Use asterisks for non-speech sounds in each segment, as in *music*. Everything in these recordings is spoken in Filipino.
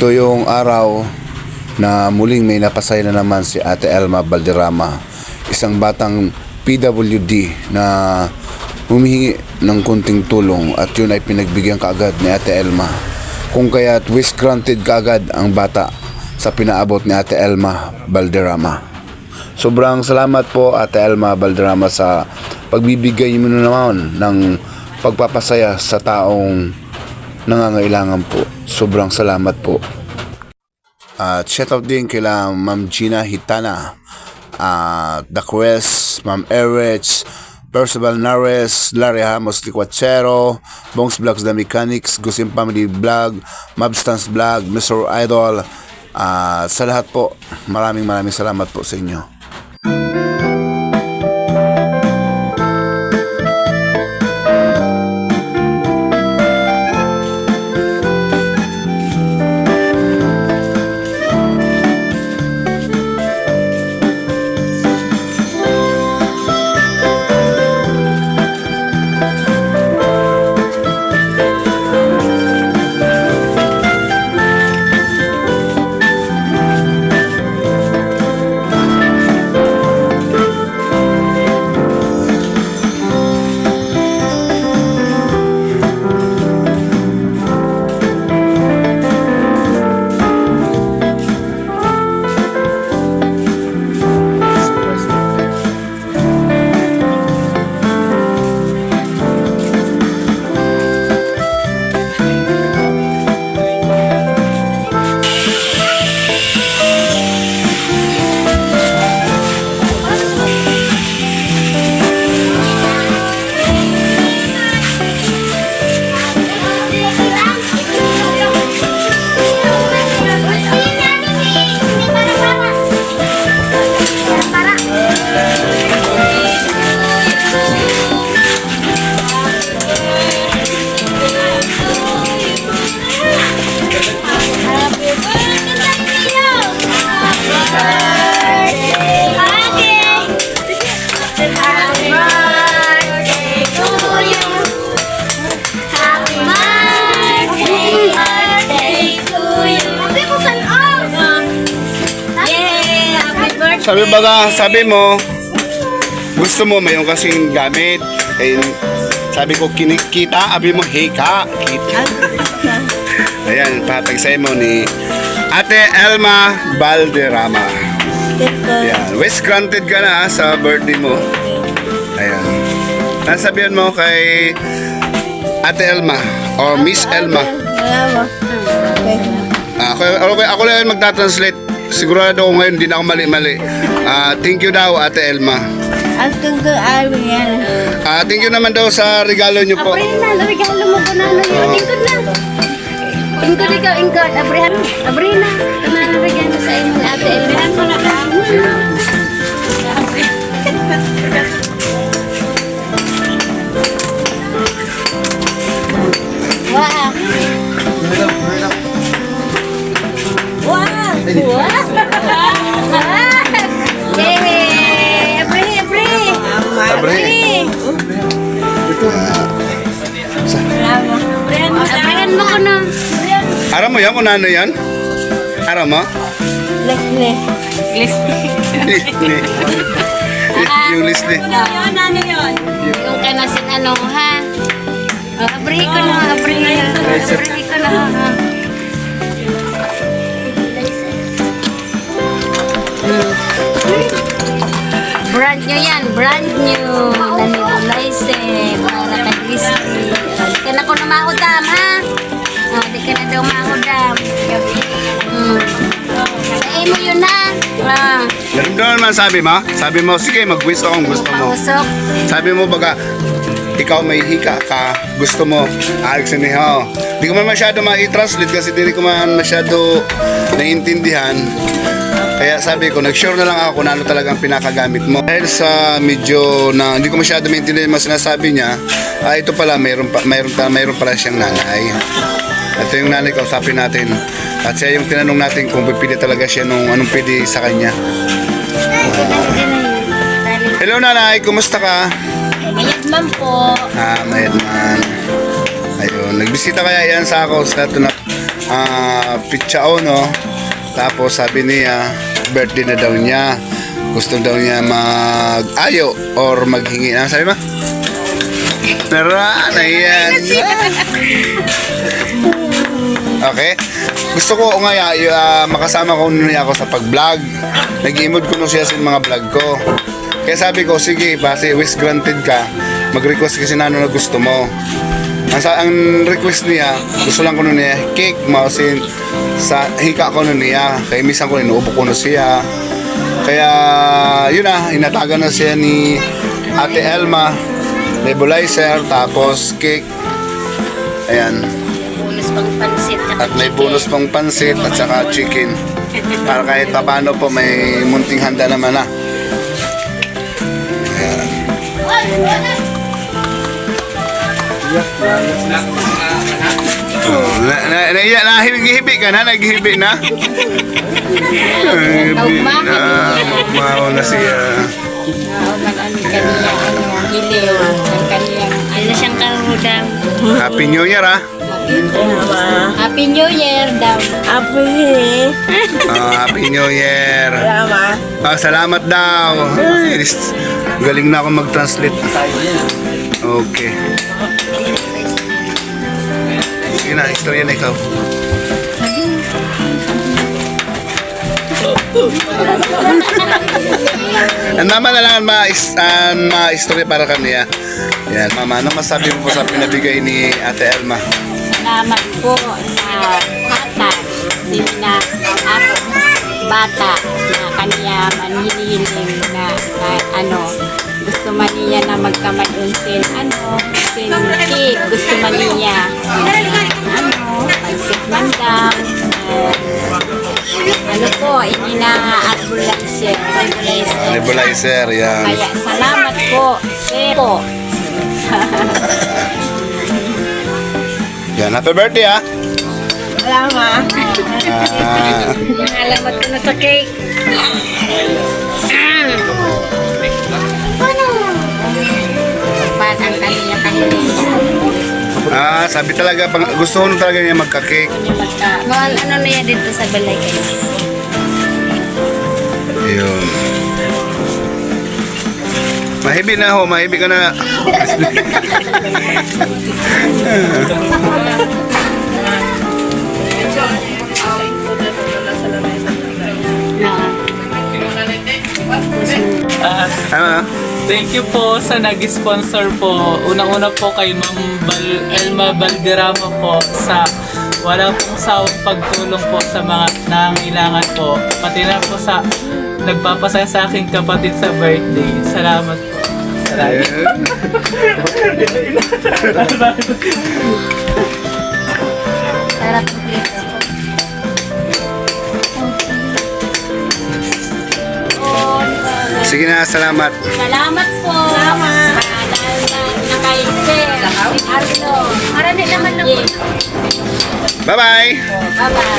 Ito yung araw na muling may napasaya na naman si Ate Elma Valderrama, isang batang PWD na humihingi ng kunting tulong at yun ay pinagbigyan kaagad ni Ate Elma. Kung kaya't wish granted kaagad ang bata sa pinaabot ni Ate Elma Valderrama. Sobrang salamat po Ate Elma Valderrama sa pagbibigay mo na naman ng pagpapasaya sa taong nangangailangan po. Sobrang salamat po. At shout out din kila Ma'am Gina Hitana, at The Quest, Ma'am Erich, Percival Nares, Larry Hamos Liquachero, Bongs Vlogs The Mechanics, Gusim Family Vlog, Mabstance Vlog, Mr. Idol, at sa lahat po, maraming maraming salamat po sa inyo. Sabi baga, sabi mo, gusto mo mayon kasing gamit. Eh, sabi ko, kinikita, abi mo, hika, kita. *laughs* Ayan, patag sa mo ni Ate Elma Valderrama. Ayan, wish granted ka na ha, sa birthday mo. Ayan. Nasabihan mo kay Ate Elma or Miss Elma. Ah, ako, ako, ako lang yung magta-translate. Sigurado ako ngayon, hindi na ako mali-mali. Ah, thank you daw, Ate Elma. Ang tungkol araw yan. Ah, thank you naman daw sa regalo niyo po. Abrihan na, regalo mo ko na ano yun. Ingkod na. Ingkod ikaw, ingkod. Abrihan, abrihan na. Aram mo kung ano yan? Aram mo? Lekle. Lisli. yung lisli. Yung kanasin ano ha. Abrihin ko na, abrihin. Abrihin ko na ha. Brand new yan, brand new. Mo yun ha. Ah, Ganun naman sabi mo? Sabi mo, sige, mag-wish ako kung gusto mo. pausok. Sabi mo baga, ikaw may hika ka, gusto mo, Alex and ho. Di ko man masyado ma-translate kasi di ko man masyado naiintindihan. Kaya sabi ko, nag-sure na lang ako kung ano talagang pinakagamit mo. Dahil sa medyo na hindi ko masyado maintindihan yung sinasabi niya, ah, ito pala, mayroon, pa, mayroon, pa, mayroon pala siyang nanay. Ito yung nanay, kausapin natin. At siya yung tinanong natin kung pipili talaga siya nung anong pwede sa kanya. Hello nanay, kumusta ka? Mayat man po. Ah, mayad man. Ayun, nagbisita kaya yan sa ako sa ito na ah, pitsao, no? Tapos sabi niya, birthday na daw niya. Gusto daw niya mag-ayo or maghingi. Ano sabi mo? Tara, na yan. *laughs* Okay? Gusto ko nga uh, makasama ko niya ako sa pag-vlog. Nag-emote ko no siya sa mga vlog ko. Kaya sabi ko, sige, base wish granted ka, mag-request kasi na ano na gusto mo. Ang, sa, ang request niya, gusto lang ko nun niya, cake, mausin, sa hika ko nun niya. Kaya minsan ko, inuupo ko na siya. Kaya, yun na, inatagan na siya ni Ate Elma, nebulizer, tapos cake. Ayan. Bonus pang pansit. At may bonus pang pansit at saka chicken. Para kahit papano po may munting handa naman na. Na, na, na, na, nahihibi ka na, naghihibi na. Nahihibi na. Umawa na siya. Happy New Year ah. Happy New Year daw. Apa ni? Ah, Happy New Year. Lama. Ah, salamat daw. Galing na ako mag-translate. Okay. Sige na, istorya na ikaw. Ang naman na lang ang mga, is, ang mga istorya para kaniya. Yan, mama, ano masabi mo po sa pinabigay ni Ate Elma? Salamat po sa bata. Sino na ako, bata na kaniya manhinihiling na, na ano, gusto man niya na magkamadunsin, ano, sin cake, gusto man niya, ano, pansit man daw, ah, ano po, ini na arbolizer, arbolizer. Nebulizer, yan. Kaya salamat po, sir po. *laughs* Yan, happy birthday ah! Lama. Ah, Alamat ko na sa cake. Ah, sabi talaga, pang, gusto ko talaga niya magka-cake. Magka, mahal ano na yan dito sa balay kayo. Ayun. Mahibi na ho, mahibi ka na. *laughs* Ah, Ano? Thank you po sa nag-sponsor po. Unang-una po kay Ma'am Bal- Elma Valderrama po sa wala pong sawang pagtulong po sa mga nangailangan po. Pati na po sa nagpapasaya sa aking kapatid sa birthday. Salamat po. Salamat. *laughs* Sige na, salamat. Salamat po. Salamat. Bye-bye! Bye-bye.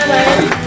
Bye-bye.